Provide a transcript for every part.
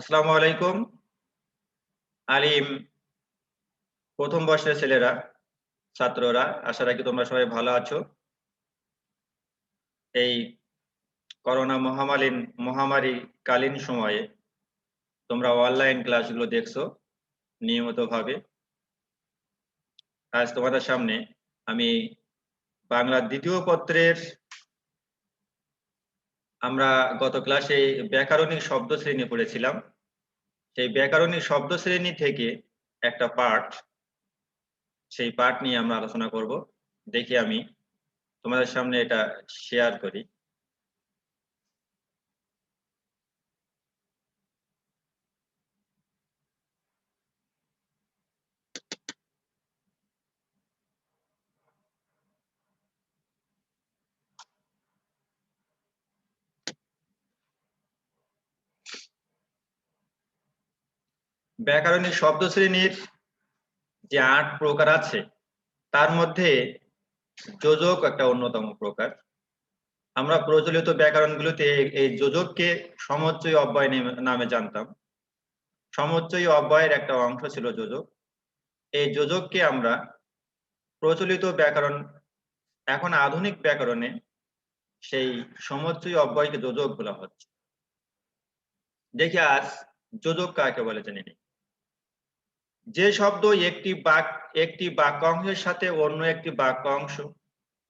আসসালামু আলাইকুম। আলিম, প্রথম বর্ষের ছেলেরা, ছাত্ররা, আশা রাখি তোমরা সবাই ভালো আছো। এই করোনা মহামারীন মহামারী কালীন সময়ে তোমরা অনলাইন ক্লাসগুলো দেখছ নিয়মিত ভাবে আজ তোমাদের সামনে আমি বাংলা দ্বিতীয় পত্রের আমরা গত ক্লাসে ব্যাকরণিক শব্দ শ্রেণি পড়েছিলাম। সেই ব্যাকরণিক শব্দ শ্রেণি থেকে একটা পাঠ, সেই পাঠ নিয়ে আমরা আলোচনা করব। দেখি আমি তোমাদের সামনে এটা শেয়ার করি। ব্যাকরণিক শব্দ শ্রেণির যে আট প্রকার আছে, তার মধ্যে যোজক একটা অন্যতম প্রকার। আমরা প্রচলিত ব্যাকরণগুলোতে এই যোজককে সমচ্চয় অব্যয় নামে জানতাম। সমচ্চয় অব্যয়ের একটা অংশ ছিল যোজক। এই যোজককে আমরা প্রচলিত ব্যাকরণ, এখন আধুনিক ব্যাকরণে সেই সমচ্চয় অব্যয়কে যোজক বলা হচ্ছে। দেখি আজ যোজক কাকে বলে জেনে নিই যে শব্দ একটি বাক, একটি বাক্যাংশের সাথে অন্য একটি বাক্যাংশ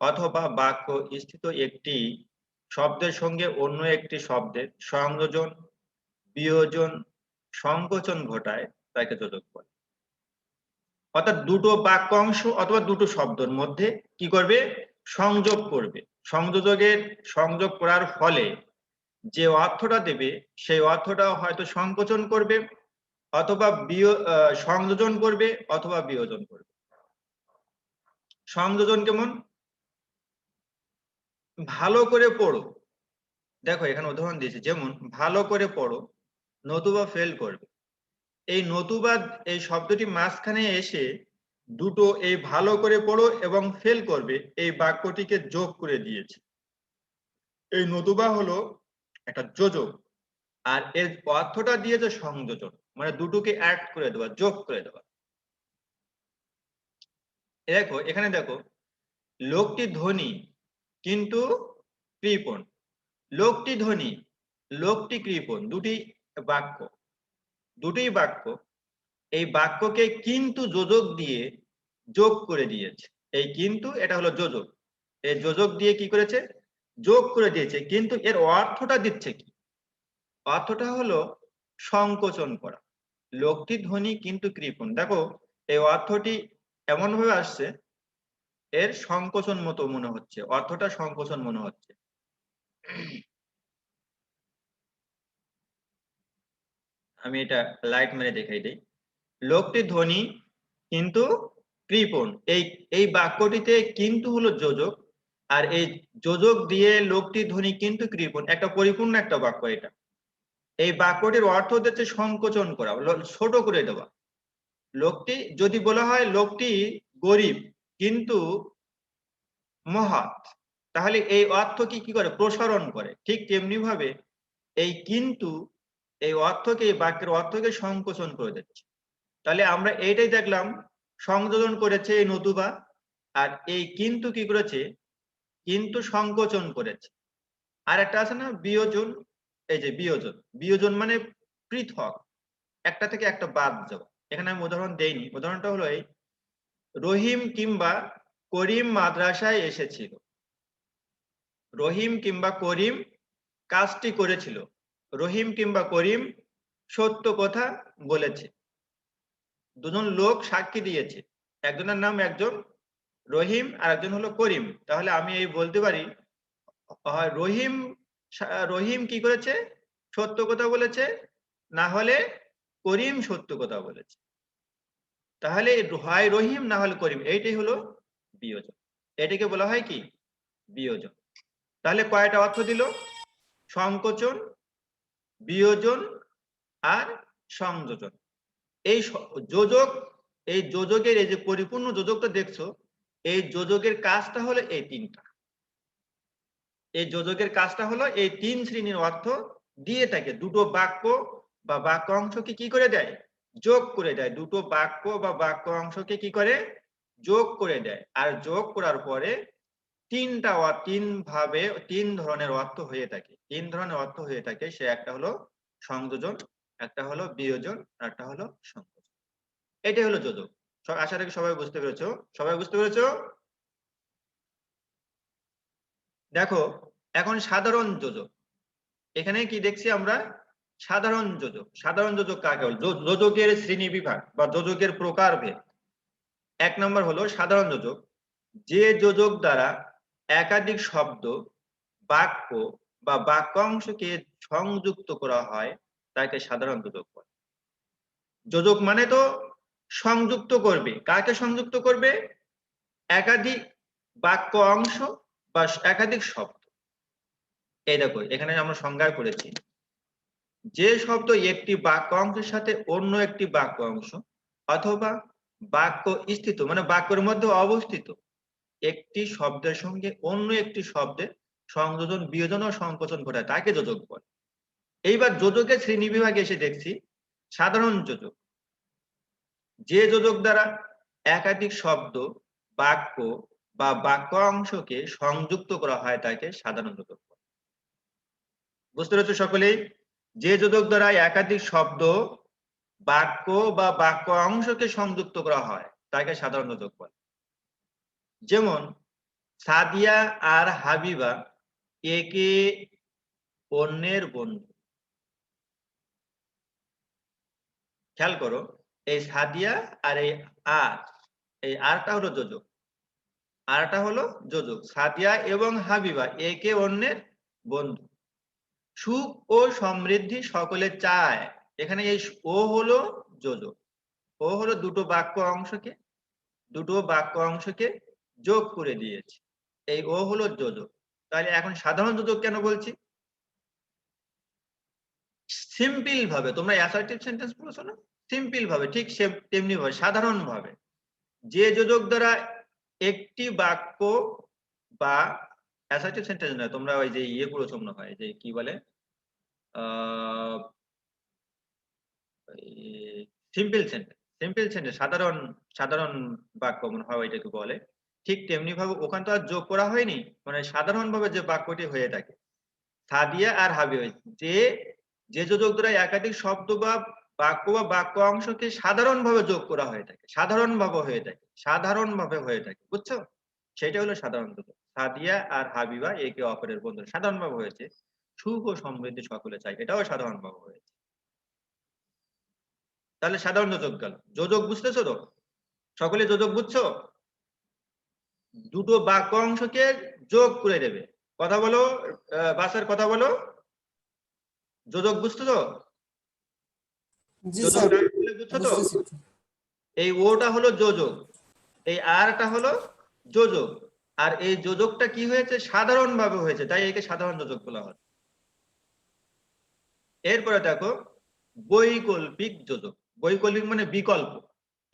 অথবা বাক্য স্থিত একটি শব্দের সঙ্গে অন্য একটি শব্দের সংযোজন, বিয়োজন, সংকোচন ঘটায় তাকে যোজক বলে। অর্থাৎ দুটো বাক্যাংশ অথবা দুটো শব্দের মধ্যে কি করবে? সংযোগ করবে। সংযোজকের সংযোগ করার ফলে যে অর্থটা দেবে, সেই অর্থটা হয়তো সংকোচন করবে অথবা সংযোজন করবে অথবা বিয়োজন করবে। সংযোজন কেমন? ভালো করে পড়ো। দেখো, এখানে উদাহরণ দিয়েছে, যেমন, ভালো করে পড়ো, নতুবা ফেল করবে। এই নতুবা, এই শব্দটি মাঝখানে এসে দুটো এই ভালো করে পড়ো এবং ফেল করবে, এই বাক্যটিকে যোগ করে দিয়েছে। এই নতুবা হলো একটা যোজক, আর এর অর্থটা দিয়েছে সংযোজন। মানে দুটোকে অ্যাড করে দেওয়া, যোগ করে দেওয়া। দেখো, এখানে দেখো, লোকটি ধনী কিন্তু কৃপণ। লোকটি ধনী, লোকটি কৃপণ, দুটি বাক্য। দুটি বাক্য, এই বাক্যকে কিন্তু যোজক দিয়ে যোগ করে দিয়েছে। এই কিন্তু, এটা হলো যোজক। এই যোজক দিয়ে কি করেছে? যোগ করে দিয়েছে, কিন্তু এর অর্থটা দিচ্ছে কি? অর্থটা হলো সংকোচন করা। লোকটি ধনী কিন্তু কৃপণ। দেখো, এই অর্থটি এমন ভাবে আসছে, এর সংকোচন মতো মনে হচ্ছে, অর্থটা সংকোচন মনে হচ্ছে। আমি এটা লাইট মেরে দেখাই দিই। লোকটি ধনী কিন্তু কৃপণ। এই এই বাক্যটিতে কিন্তু হলো যোজক, আর এই যোজক দিয়ে লোকটি ধনী কিন্তু কৃপণ। একটা পরিপূর্ণ একটা বাক্য এটা। এই বাক্যটির অর্থ হচ্ছে সংকোচন করা ছোট করে দেওয়া। লোকটি, যদি বলা হয় লোকটি গরিব কিন্তু মহৎ, তাহলে এই অর্থ কি কি করে? প্রসারণ করে। ঠিক তেমনি ভাবে এই কিন্তু, এই অর্থকে, এই বাক্যের অর্থকে সংকোচন করে দিচ্ছে। তাহলে আমরা এইটাই দেখলাম, সংযোজন করেছে এই নতুবা, আর এই কিন্তু কি করেছে? কিন্তু সংকোচন করেছে। আর একটা আছে না, বিয়োজন এই যে বিয়োজন। বিয়োজন মানে পৃথক। একটা থেকে একটা বাদ যাওয়া এখানে আমি উদাহরণ দেইনি। উদাহরণটা হলো এই, রহিম কিংবা করিম মাদ্রাসায় এসেছিল। রহিম কিংবা করিম কাজটি করেছিল। রহিম কিংবা করিম সত্য কথা বলেছে। দুজন লোক সাক্ষী দিয়েছে। একজনের নাম একজন রহিম আর একজন হলো করিম। তাহলে আমি এই বলতে পারি রহিম রহিম কি করেছে? সত্য কথা বলেছে, না হলে করিম সত্য কথা বলেছে। তাহলে হয় রহিম, না হলে করিম, এইটাই হলো বিয়োজন। এটাকে বলা হয় কি? বিয়োজন। তাহলে কয়টা অর্থ দিল? সংকোচন, বিয়োজন আর সংযোজন। এই যোজক, এই যোজকের এই যে পরিপূর্ণ যোজকটা দেখছ, এই যোজকের কাজটা হলো এই তিনটা। এই যোজকের কাজটা হলো এই তিন শ্রেণির অর্থ দিয়ে থাকে। দুটো বাক্য বা বাক্য অংশকে কি করে দেয়? যোগ করে দেয়। দুটো বাক্য বা বাক্য অংশকে কি করে? যোগ করে দেয়। আর যোগ করার পরে তিনটা তিন ভাবে, তিন ধরনের অর্থ হয়ে থাকে। তিন ধরনের অর্থ হয়ে থাকে। সে একটা হলো সংযোজন, একটা হলো বিয়োজন, আর একটা হলো সংযোজন। এটাই হলো যোজক। আশা রাখি সবাই বুঝতে পেরেছ? সবাই বুঝতে পেরেছ? দেখো, এখন সাধারণ যোজক। এখানে কি দেখছি আমরা? সাধারণ যোজক। সাধারণ যোজক কাকে বলে? যোজকের শ্রেণি বিভাগ বা যোজকের প্রকারভেদ। এক নম্বর হলো সাধারণ যোজক। যে যোজক দ্বারা একাধিক শব্দ, বাক্য বা বাক্যাংশকে সংযুক্ত করা হয়, তাকে সাধারণ যোজক বলে। যোজক মানে তো সংযুক্ত করবে। কাকে সংযুক্ত করবে? একাধিক বাক্য অংশ বা একাধিক শব্দ। এই দেখো, এখানে আমরা সংজ্ঞা করেছি যে শব্দ একটি বাক্য অংশের সাথে অন্য একটি বাক্য অংশ অথবা বাক্য স্থিত মানে বাক্যের মধ্যে অবস্থিত, একটি শব্দের সঙ্গে অন্য একটি শব্দের সংযোজন, বিয়োজন ও সংকোচন ঘটায়, তাকে যোজক বলে। এইবার যোজকের শ্রেণি বিভাগে এসে দেখছি, সাধারণ যোজক। যে যোজক দ্বারা একাধিক শব্দ, বাক্য বা বাক্য অংশকে সংযুক্ত করা হয় তাকে সাধারণ যোজক বলে। বুঝতে পেরেছ সকলেই? যে যোজক দ্বারা একাধিক শব্দ, বাক্য বা বাক্য অংশকে সংযুক্ত করা হয়, তাকে সাধারণ যোজক বলে। যেমন, সাদিয়া আর হাবিবা একে অন্যের বন্ধু। খেয়াল করো, এই সাদিয়া আর এই আর, এই আরটা হলো যোজক আরটা হলো যোজক সাদিয়া এবং হাবিবা, একে অন্যের বন্ধু। সুখ ও সমৃদ্ধি সকলে চায়। এখানে এই ও হলো যোজক। ও হলো দুটো বাক্য অংশকে, দুটো বাক্য অংশকে যোগ করে দিয়েছে। এই ও হলো যোজক। তাহলে এখন সাধারণ যোজক কেন বলছি? সিম্পল ভাবে, তোমরা অ্যাসার্টিভ সেন্টেন্স পড়েছো না? সিম্পল ভাবে, ঠিক তেমনি ভাবে সাধারণ ভাবে যে যোজক দ্বারা একটি বাক্য বা অ্যাসার্টিভ সেন্টেন্স নয়, তোমরা ওই যে ইয়ে করেছ মনে হয়, যে কি বলে? সিম্পল সেন্টেন্স সিম্পল সেন্টেন্স সাধারণ সাধারণ বাক্য মনে হয় এটাকে বলে। ঠিক তেমনি ভাবে ওখানে তো আর যোগ করা হয়নি মানে সাধারণ ভাবে যে বাক্যটি হয়ে থাকে। সাদিয়া আর হাবি যে যে যোজক দ্বারা একাধিক শব্দ বা বাক্য বা বাক্য অংশকে সাধারণভাবে যোগ করা হয়ে থাকে সাধারণ ভাবে হয়ে থাকে। সাধারণ ভাবে হয়ে থাকে বুঝছ? সেটা হলো সাধারণ সাদিয়া আর হাবিবা একে অপরের বন্ধু সাধারণ ভাবে হয়েছে। সুখ ও সমৃদ্ধি সকলে চাই এটাও সাধারণ ভাবে হয়েছে। তাহলে সাধারণ যোজক গেল। যোজক বুঝতেছো তো? সকলে যোজক বুঝছ? দুটো বাক্য অংশকে যোগ করে দেবে। কথা বলো আহ, বাসার কথা বলো। যোজক বুঝতো তো? জি যোজক স্যার। রাখলে বুঝছ তো? এই ওটা হলো যোজক। এই আরটা হলো যোজক। আর এই যোজকটা কি হয়েছে? সাধারণ ভাবে হয়েছে, তাই একে সাধারণ যোজক বলা হয়। এরপরে দেখো, বৈকল্পিক যোজক। বৈকল্পিক মানে বিকল্প।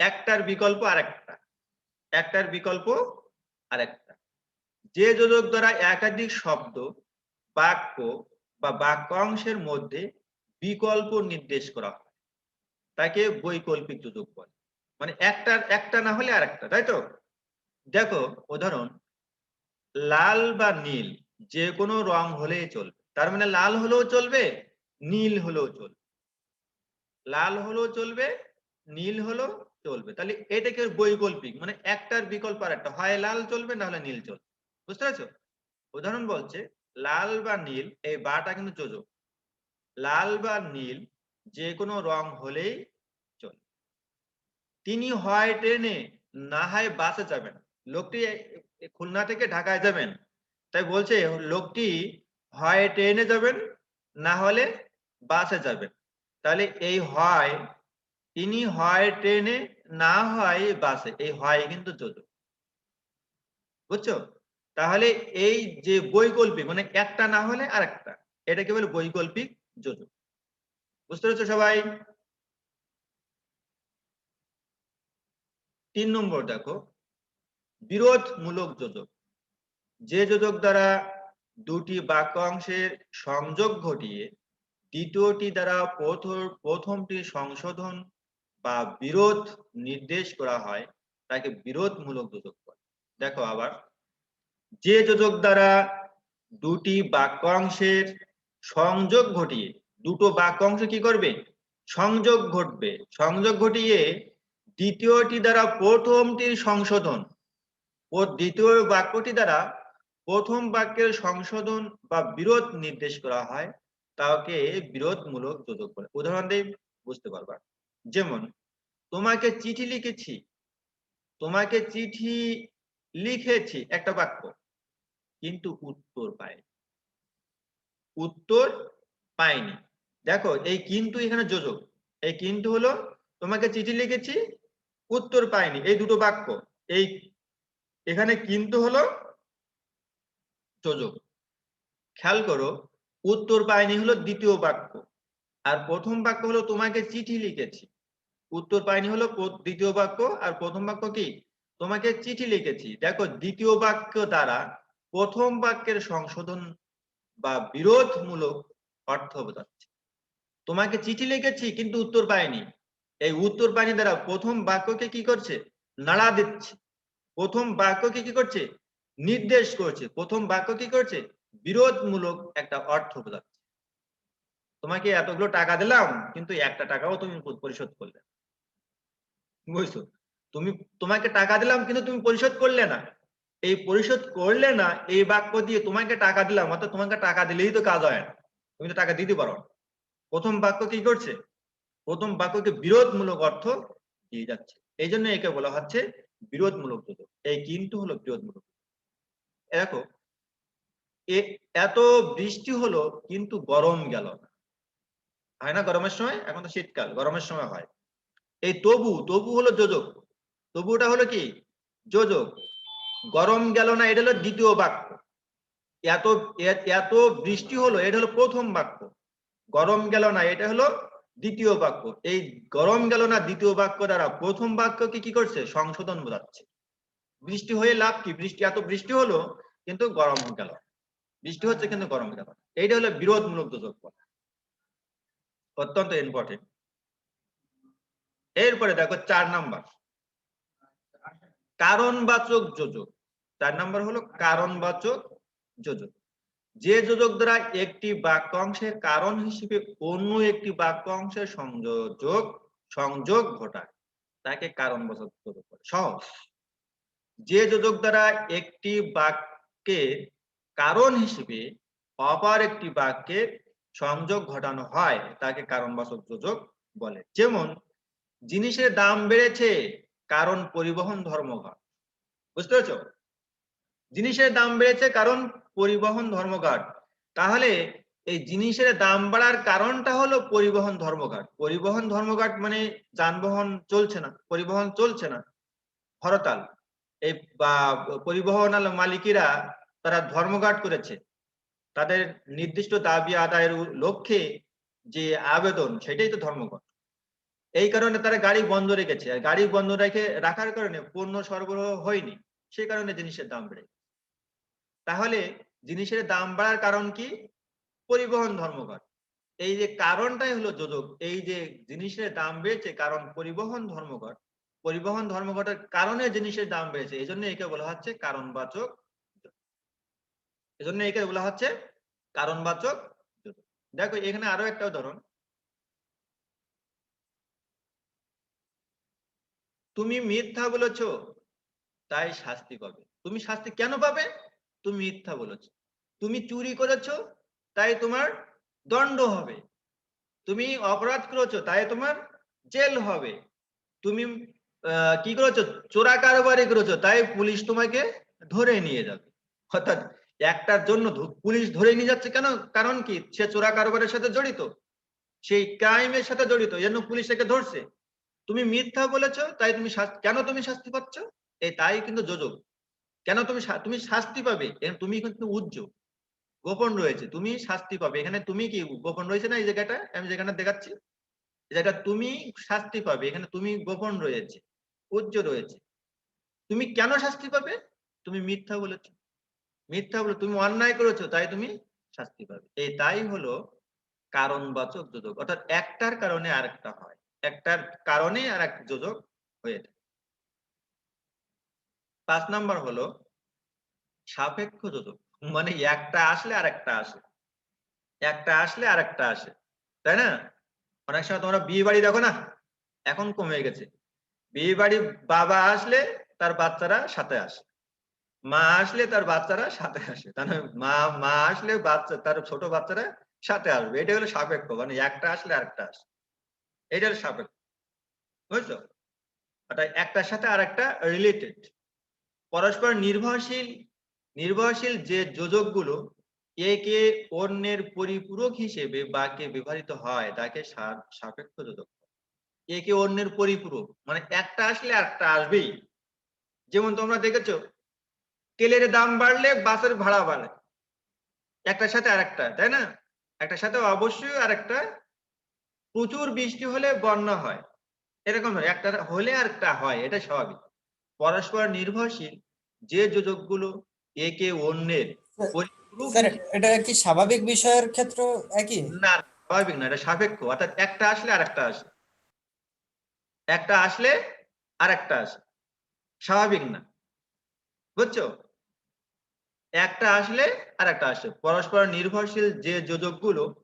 একটার বিকল্প আর একটা একটার বিকল্প আরেকটা। যে যোজক দ্বারা একাধিক শব্দ, বাক্য বা বাক্যাংশের মধ্যে বিকল্প নির্দেশ করা হয়, তাকে বৈকল্পিক যোজক বলে। মানে একটার একটা না হলে আরেকটা, তাই তো? দেখো, উদাহরণ, লাল বা নীল, যে কোনো রং হলেই চলবে। তার মানে লাল হলেও চলবে, নীল হলেও চলবে। লাল হলেও চলবে, নীল হলেও চলবে। তাহলে এটাকে বৈকল্পিক মানে একটার বিকল্প আর একটা হয় লাল চলবে, না হলে নীল চলবে। বুঝতে পারছ? উদাহরণ বলছে, লাল বা নীল, এই বাটা কিন্তু যোজক। লাল বা নীল, যে কোনো রং হলেই তিনি হয় ট্রেনে, না হয় বাসে যাবেন। লোকটি খুলনা থেকে ঢাকায় যাবেন। তাই বলছে, লোকটি হয় ট্রেনে যাবেন, না হলে বাসে যাবেন। তাহলে এই হয়, তিনি হয় ট্রেনে, না হয় বাসে। এই হয় কিন্তু যোজক বুঝছ? তাহলে এই যে বৈকল্পিক মানে একটা না হলে আরেকটা। এটাকে বলে বৈকল্পিক? যোজক বুঝতে পেরেছ সবাই? তিন নম্বর দেখো, বিরোধমূলক যোজক। যে যোজক দ্বারা দুটি বাক্য অংশের সংযোগ ঘটিয়ে দ্বিতীয়টি দ্বারা প্রথম, প্রথমটি সংশোধন বা বিরোধ নির্দেশ করা হয়, তাকে বিরোধমূলক যোজক বলে। দেখো আবার, যে যোজক দ্বারা দুটি বাক্যাংশের সংযোগ ঘটিয়ে, দুটো বাক্যাংশ কি করবে? সংযোগ ঘটবে। সংযোগ ঘটিয়ে দ্বিতীয়টি দ্বারা প্রথমটির সংশোধন ও দ্বিতীয় বাক্যটি দ্বারা প্রথম বাক্যের সংশোধন বা বিরোধ নির্দেশ করা হয়, তাকে বিরোধমূলক যোজক বলে। উদাহরণ দিয়ে বুঝতে পারবা। যেমন, তোমাকে চিঠি লিখেছি, তোমাকে চিঠি লিখেছি একটা বাক্য, কিন্তু উত্তর পাই উত্তর পায়নি দেখো, এই কিন্তু এখানে যোজক। এই কিন্তু হলো, তোমাকে চিঠি লিখেছি উত্তর পাইনি এই দুটো বাক্য। এই এখানে কিন্তু হলো যোজক খেয়াল করো, উত্তর পাইনি হলো দ্বিতীয় বাক্য। আর প্রথম বাক্য হলো তোমাকে চিঠি লিখেছি। উত্তর পাইনি হলো দ্বিতীয় বাক্য। আর প্রথম বাক্য কি? তোমাকে চিঠি লিখেছি। দেখো, দ্বিতীয় বাক্য দ্বারা প্রথম বাক্যের সংশোধন বা বিরোধমূলক অর্থ বোঝাচ্ছে। তোমাকে চিঠি লিখেছি, কিন্তু উত্তর পাইনি এই উত্তর পাইনি দ্বারা প্রথম বাক্যকে কি করছে? নাড়া দিচ্ছে। প্রথম বাক্যকে কি করছে? নির্দেশ করছে। প্রথম বাক্য কি করছে? বিরোধমূলক একটা অর্থ বোঝাচ্ছে। তোমাকে এতগুলো টাকা দিলাম, কিন্তু একটা টাকাও তুমি পরিশোধ করলে বুঝছ? তুমি, তোমাকে টাকা দিলাম, কিন্তু তুমি পরিশোধ করলে না। এই পরিশোধ করলে না, এই বাক্য দিয়ে তোমাকে টাকা দিলাম, অর্থাৎ তোমাকে টাকা দিলেই তো কাজ হয় না। তুমি তো টাকা দিতে পারো প্রথম বাক্য কি করছে? প্রথম বাক্যকে বিরোধমূলক অর্থ দিয়ে যাচ্ছে। এই জন্য একে বলা হচ্ছে বিরোধমূলক যোজক এই কিন্তু হলো বিরোধমূলক দেখো এত বৃষ্টি হলো কিন্তু গরম গেল না। হয় না গরমের সময়? এখন তো শীতকাল, গরমের সময় হয়। এই তবু তবু হলো যোজক। তবুটা হলো কি? যোজক। গরম গেল না, এটা হলো দ্বিতীয় বাক্য। এত এত বৃষ্টি হলো, এটা হলো প্রথম বাক্য। গরম গেল না, এটা হলো দ্বিতীয় বাক্য। এই গরম গেল না দ্বিতীয় বাক্য দ্বারা প্রথম বাক্যকে কি করছে? সংশোধন বোঝাচ্ছে। বৃষ্টি হয়ে লাভ কি? বৃষ্টি, এত বৃষ্টি হলো, কিন্তু গরম গেল। বৃষ্টি হচ্ছে, কিন্তু গরম গেল এইটা হলো বিরোধমূলক বলা। অত্যন্ত ইম্পর্টেন্ট এরপরে দেখো চার নাম্বার। কারণবাচক যোজক। চার নাম্বার হলো কারণবাচক যোজক। যে যোজক দ্বারা একটি বাক্যাংশের কারণ হিসেবে অন্য একটি বাক্যাংশের সংযোজক, সংযোগ ঘটায়, তাকে কারণবাচক যোজক বলে সহজ। যে যোজক দ্বারা একটি বাক্যের কারণ হিসেবে অপর একটি বাক্যের সংযোগ ঘটানো হয়, তাকে কারণবাচক যোজক বলে। যেমন, জিনিসের দাম বেড়েছে, কারণ পরিবহন ধর্মঘট। বুঝতে পেরেছ? জিনিসের দাম বেড়েছে, কারণ পরিবহন ধর্মঘট। তাহলে এই জিনিসের দাম বাড়ার কারণটা হলো পরিবহন ধর্মঘট। পরিবহন ধর্মঘট মানে যানবাহন চলছে না, পরিবহন চলছে না। হরতাল। এই বা পরিবহন মালিকেরা তারা ধর্মঘট করেছে। তাদের নির্দিষ্ট দাবি আদায়ের লক্ষ্যে যে আবেদন, সেটাই তো ধর্মঘট। এই কারণে তারা গাড়ি বন্ধ রেখেছে। আর গাড়ি বন্ধ রেখে রাখার কারণে পণ্য সরবরাহ হয়নি। সেই কারণে জিনিসের দাম বেড়ে তাহলে জিনিসের দাম বাড়ার কারণ কি? পরিবহন ধর্মঘট। এই যে কারণটাই হলো যোজক, এই যে জিনিসের দাম বেড়েছে কারণ পরিবহন ধর্মঘট, পরিবহন ধর্মঘটের কারণে জিনিসের দাম বেড়েছে এই জন্য একে বলা হচ্ছে কারণবাচক এজন্য একে বলা হচ্ছে কারণবাচক দেখো, এখানে আরও একটা উদাহরণ। তুমি মিথ্যা বলেছ, তাই শাস্তি পাবে। তুমি শাস্তি কেন পাবে? তুমি মিথ্যা বলেছ। তুমি চুরি করেছ, তাই তোমার দণ্ড হবে। তুমি অপরাধ করেছ, তাই তোমার জেল হবে। তুমি কি করেছ? চোরা কারবারি করেছ, তাই পুলিশ তোমাকে ধরে নিয়ে যাবে। অর্থাৎ একটার জন্য পুলিশ ধরে নিয়ে যাচ্ছে কেন? কারণ কি? সে চোরা কারবারের সাথে জড়িত। সেই ক্রাইমের সাথে জড়িত, এই জন্য পুলিশ তাকে ধরছে। তুমি মিথ্যা বলেছ, তাই তুমি কেন তুমি শাস্তি পাচ্ছ? এই তাই কিন্তু যোজক। কেন তুমি তুমি শাস্তি পাবে? তুমি কিন্তু উজ্জ্বল। গোপন রয়েছে, তুমি শাস্তি পাবে। এখানে তুমি কি গোপন রয়েছে না এই জায়গাটা? আমি যেখানে দেখাচ্ছি, এই জায়গা তুমি শাস্তি পাবে। এখানে তুমি গোপন রয়েছে উজ্জ্বল রয়েছে। তুমি কেন শাস্তি পাবে? তুমি মিথ্যা বলেছ। মিথ্যা বলে তুমি অন্যায় করেছ, তাই তুমি শাস্তি পাবে। এই তাই হলো কারণবাচক যোজক। অর্থাৎ একটার কারণে আরেকটা হয়। একটার কারণে আর এক যোজক হয়ে থাকে। পাঁচ নাম্বার হলো সাপেক্ষ যোজক। মানে একটা আসলে আরেকটা আসে। একটা আসলে আরেকটা আসে। তাই না? অনেক সময় তোমরা বিয়ে বাড়ি দেখো না? এখন কমে গেছে। বিয়ে বাড়ি বাবা আসলে তার বাচ্চারা সাথে আসে। মা আসলে তার বাচ্চারা সাথে আসে। তার মানে মা মা আসলে বাচ্চা, তার ছোট বাচ্চারা সাথে আসবে। এটা হলো সাপেক্ষ। মানে একটা আসলে আরেকটা আসে। এটা হলো সাপেক্ষ। বুঝছ? একটার সাথে আর একটা রিলেটেড পরস্পর নির্ভরশীল নির্ভরশীল যে যোজকগুলো একে অন্যের পরিপূরক হিসেবে বাক্যে ব্যবহৃত হয়, তাকে সাপেক্ষ যোজক। একে অন্যের পরিপূরক মানে একটা আসলে একটা আসবেই। যেমন তোমরা দেখেছ, তেলের দাম বাড়লে বাসের ভাড়া বাড়ে। একটার সাথে আরেকটা, তাই না? একটার সাথে অবশ্যই আরেকটা, প্রচুর বৃষ্টি হলে বন্যা হয়। এরকম একটা হলে আর একটা হয়, এটা স্বাভাবিক। পরস্পর নির্ভরশীল যে যোজকগুলো অন্যের পরিপূরক স্যার হিসেবে- এটা কি স্বাভাবিক বিষয়ের ক্ষেত্রে একই? না স্বাভাবিক না এটা সাপেক্ষ। অর্থাৎ একটা আসলে আরেকটা আসে। একটা আসলে আরেকটা আসে। স্বাভাবিক না। বুঝছ? একটা আসলে আরেকটা আসে। পরস্পর নির্ভরশীল যে যোজকগুলো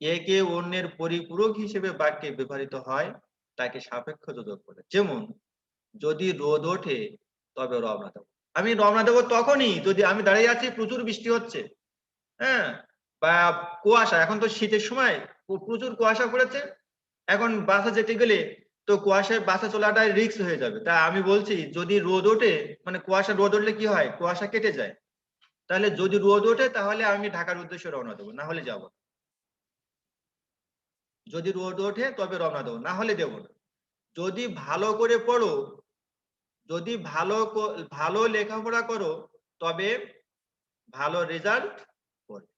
একে অন্যের পরিপূরক হিসেবে বাক্যে ব্যবহৃত হয় তাকে সাপেক্ষ যোজক বলে। যেমন যদি রোদ ওঠে তবে দেবো আমি রওনা দেবো তখনই, যদি আমি দাঁড়িয়ে আছি, প্রচুর বৃষ্টি হচ্ছে। হ্যাঁ? বা কুয়াশা, এখন তো শীতের সময় প্রচুর কুয়াশা পড়েছে। এখন বাসে যেতে গেলে তো কুয়াশায় বাসে চলাটাই রিক্স হয়ে যাবে। তা আমি বলছি, যদি রোদ ওঠে মানে কুয়াশা রোদ উঠলে কি হয়? কুয়াশা কেটে যায়। তাহলে যদি রোদ ওঠে, তাহলে আমি ঢাকার উদ্দেশ্যে রওনা দেবো, না হলে যাব যদি রোদ ওঠে, তবে রওনা দেবো, না হলে দেবো না। যদি ভালো করে পড়ো যদি ভালো ভালো লেখাপড়া করো, তবে ভালো রেজাল্ট করবে।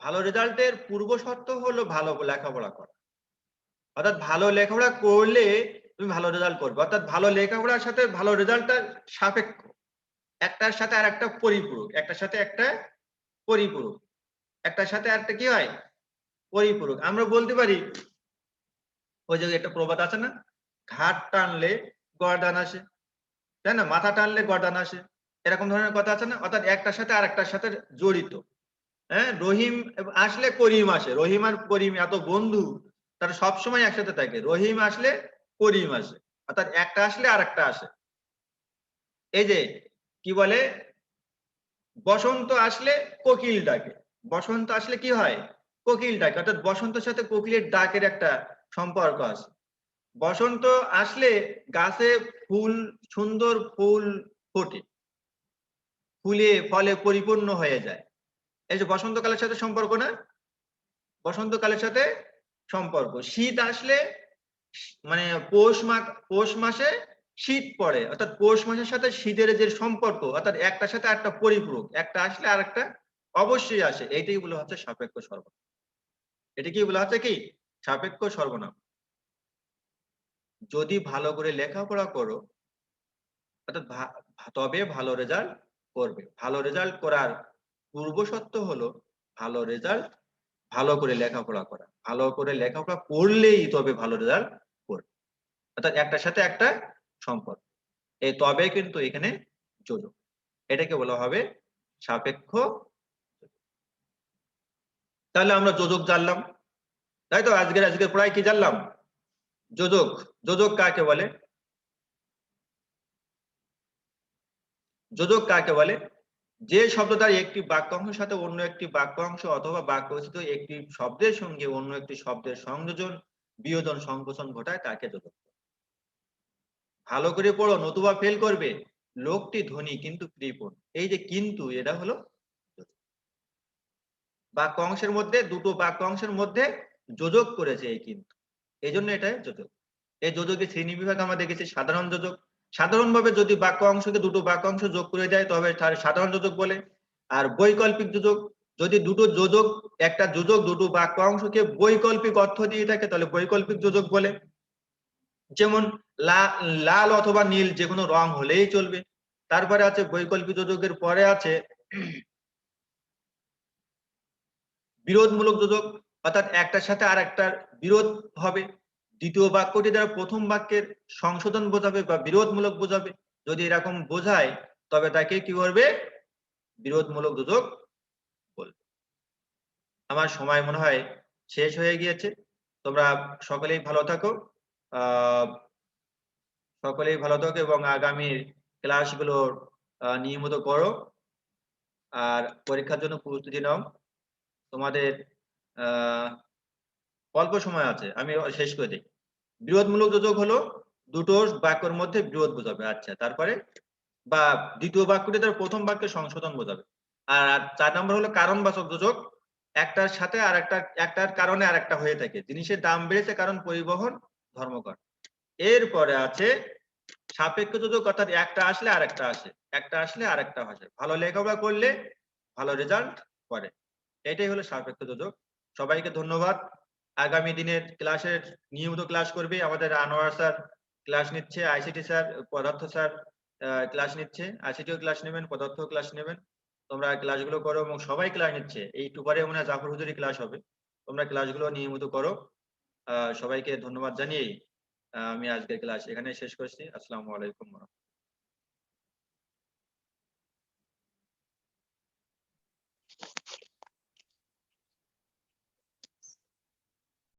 ভালো রেজাল্টের পূর্ব শর্ত হলো ভালো লেখাপড়া করা। অর্থাৎ ভালো লেখাপড়া করলে তুমি ভালো রেজাল্ট করবে। অর্থাৎ ভালো লেখাপড়ার সাথে ভালো রেজাল্টটা সাপেক্ষ। একটার সাথে আর একটা পরিপূরক, একটার সাথে একটা পরিপূরক। একটার সাথে আরেকটা কি হয়? পরিপূরক। আমরা বলতে পারি, ওই যে একটা প্রবাদ আছে না? ঘাট টানলে গরদান আসে। তাই না? মাথা টানলে গরদান আসে। এরকম ধরনের কথা আছে না? অর্থাৎ একটার সাথে আরেকটার সাথে জড়িত। হ্যাঁ? রহিম আসলে করিম আসে। রহিম আর করিম এত বন্ধু, তারা সবসময় একসাথে থাকে। রহিম আসলে করিম আসে। অর্থাৎ একটা আসলে আরেকটা আসে। এই যে, কি বলে? বসন্ত আসলে কোকিল ডাকে। বসন্ত আসলে কি হয়? কোকিল ডাকে। অর্থাৎ বসন্তের সাথে কোকিলের ডাকের একটা সম্পর্ক আছে। বসন্ত আসলে গাছে ফুল, সুন্দর ফুল ফোটে। ফুলে, ফলে পরিপূর্ণ হয়ে যায়। এই যে বসন্তকালের সাথে সম্পর্ক না? বসন্তকালের সাথে সম্পর্ক। শীত আসলে মানে পৌষ মাস পৌষ মাসে শীত পড়ে। অর্থাৎ পৌষ মাসের সাথে শীতের যে সম্পর্ক, অর্থাৎ একটার সাথে একটা পরিপূরক। একটা আসলে আর একটা অবশ্যই আসে। এইটাই বলা হচ্ছে সাপেক্ষ সর্বনাম। এটা কি বলা হচ্ছে কি? সাপেক্ষ সর্বনাম। যদি ভালো করে লেখাপড়া করো, অর্থাৎ তবে ভালো রেজাল্ট করবে। ভালো রেজাল্ট করার পূর্ব সত্য হলো ভালো রেজাল্ট ভালো করে লেখাপড়া করা। ভালো করে লেখাপড়া করলেই তবে ভালো রেজাল্ট করবে। অর্থাৎ একটার সাথে একটা সম্পর্ক। এই তবে কিন্তু এখানে যোজক এটাকে বলা হবে সাপেক্ষ তাহলে আমরা যোজক জানলাম। তাই তো? আজকের আজকের প্রায় কি জানলাম? যোজক যোজক কাকে বলে? যোজক কাকে বলে? যে শব্দ দ্বারা একটি বাক্যাংশের সাথে অন্য একটি বাক্যাংশ অথবা বাক্যচিত একটি শব্দের সঙ্গে অন্য একটি শব্দের সংযোজন, বিয়োজন, সংকোচন ঘটায় তাকে যোজক ভালো করে পড়ো, নতুবা ফেল করবে। লোকটি ধনী কিন্তু কৃপণ। এই যে কিন্তু, এটা হলো বাক্য অংশের মধ্যে, দুটো বাক্য অংশের মধ্যে যোজক করেছে এই কিন্তু। এই জন্য এটা যোজক। এই যোজকের শ্রেণি বিভাগ আমরা দেখেছি সাধারণ যোজক। সাধারণভাবে যদি বাক্য অংশকে দুটো বাক্য অংশ যোগ করে দেয়, তবে তার সাধারণ যোজক বলে। আর বৈকল্পিক যোজক, যদি দুটো যোজক, একটা যোজক দুটো বাক্য অংশকে বৈকল্পিক অর্থ দিয়ে থাকে, তাহলে বৈকল্পিক যোজক বলে। যেমন লাল অথবা নীল যে কোনো রং হলেই চলবে। তারপরে আছে বৈকল্পিক যোজকের পরে আছে বিরোধমূলক যোজক। অর্থাৎ একটার সাথে আর একটার বিরোধ হবে। দ্বিতীয় বাক্যটি দ্বারা প্রথম বাক্যের সংশোধন বোঝাবে বা বিরোধমূলক বোঝাবে। যদি এরকম বোঝায় তবে তাকে কি করবে? বিরোধমূলক যোজক বলবে। আমার সময় মনে হয় শেষ হয়ে গিয়েছে। তোমরা সকলেই ভালো থাকো। সকলেই ভালো থাকো এবং আগামীর ক্লাসগুলোর আহ, নিয়মিত করো। আর পরীক্ষার জন্য প্রস্তুতি নাও। তোমাদের অল্প সময় আছে, আমি শেষ করে দিই। বিরোধমূলক যোজক হলো দুটো বাক্যের মধ্যে বিরোধ বোঝাবে আচ্ছা তারপরে বা দ্বিতীয় বাক্যটি তার প্রথম বাক্যের সংশোধন বোঝাবে। আর চার নম্বর হলো কারণবাচক যোজক, একটার সাথে আর একটা একটার কারণে আর একটা হয়ে থাকে, জিনিসের দাম বেড়েছে কারণ পরিবহন ধর্মকর এরপরে আছে সাপেক্ষ যোজক, অর্থাৎ একটা আসলে আর একটা আসে, একটা আসলে আর একটা আসে। ভালো লেখাপড়া করলে ভালো রেজাল্ট করে। এটাই হলো সাপেক্ষ যোজক। সবাইকে ধন্যবাদ। আগামী দিনের ক্লাসের নিয়মিত ক্লাস করবে আমাদের আনোয়ার স্যার। ক্লাস নিচ্ছে আইসিটি স্যার পদার্থ স্যার ক্লাস নিচ্ছে। আইসিটিও ক্লাস নেবেন পদার্থ ক্লাস নেবেন। তোমরা ক্লাসগুলো করো এবং সবাই ক্লাস নিচ্ছে। এই টুবারে মনে হয় জাফর হুজুরি ক্লাস হবে। তোমরা ক্লাসগুলো নিয়মিত করো। সবাইকে ধন্যবাদ জানিয়েই আহ, আমি আজকের ক্লাস এখানে শেষ করছি। আসসালামু আলাইকুম